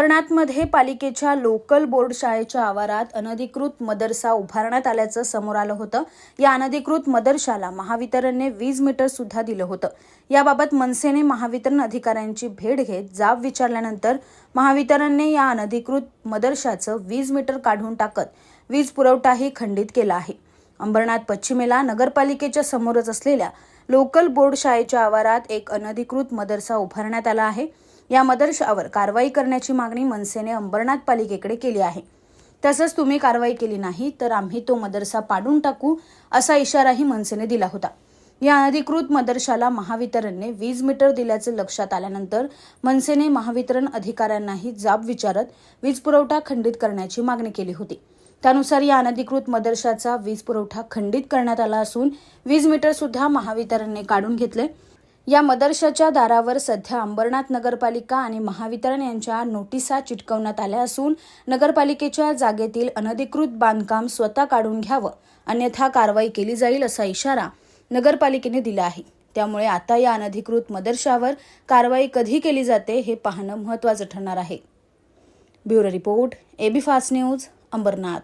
अंबरनाथमध्ये पालिकेच्या local board शाळेच्या आवारात अनधिकृत मदरसा उभारण्यात आल्याचं समोर आलं होतं. या अनधिकृत मदरशाला महावितरणने वीज मीटर सुद्धा दिलं होतं. याबाबत मनसेने महावितरण अधिकाऱ्यांची भेट घेत जाब विचारल्यानंतर महावितरणने या अनधिकृत मदरशाचं वीज मीटर काढून टाकत वीज पुरवठाही खंडित केला आहे. अंबरनाथ पश्चिमेला नगरपालिकेच्या समोरच असलेल्या लोकल बोर्ड शाळेच्या आवारात एक अनधिकृत मदरसा उभारण्यात आला आहे. या मदरशावर कारवाई करण्याची मागणी मनसेने अंबरनाथ पालिकेकडे केली आहे. तसंच तुम्ही कारवाई केली नाही तर आम्ही तो मदरसा पाडून टाकू असा इशाराही मनसेने दिला होता. या अनधिकृत मदरशाला महावितरणने वीज मीटर दिल्याचं लक्षात आल्यानंतर मनसेने महावितरण अधिकाऱ्यांनाही जाब विचारत वीज पुरवठा खंडित करण्याची मागणी केली होती. त्यानुसार या अनधिकृत मदरशाचा वीज पुरवठा खंडित करण्यात आला असून वीज मीटर सुद्धा महावितरणने काढून घेतले या मदरशाच्या दारावर सध्या अंबरनाथ नगरपालिका आणि महावितरण यांच्या नोटिसा चिटकवण्यात आल्या असून नगरपालिकेच्या जागेतील अनधिकृत बांधकाम स्वतः काढून घ्यावं अन्यथा कारवाई केली जाईल असा इशारा नगरपालिकेने दिला आहे. त्यामुळे आता या अनधिकृत मदरशावर कारवाई कधी केली जाते हे पाहणं महत्त्वाचं ठरणार आहे. Bureau report AB fast news Ambernath.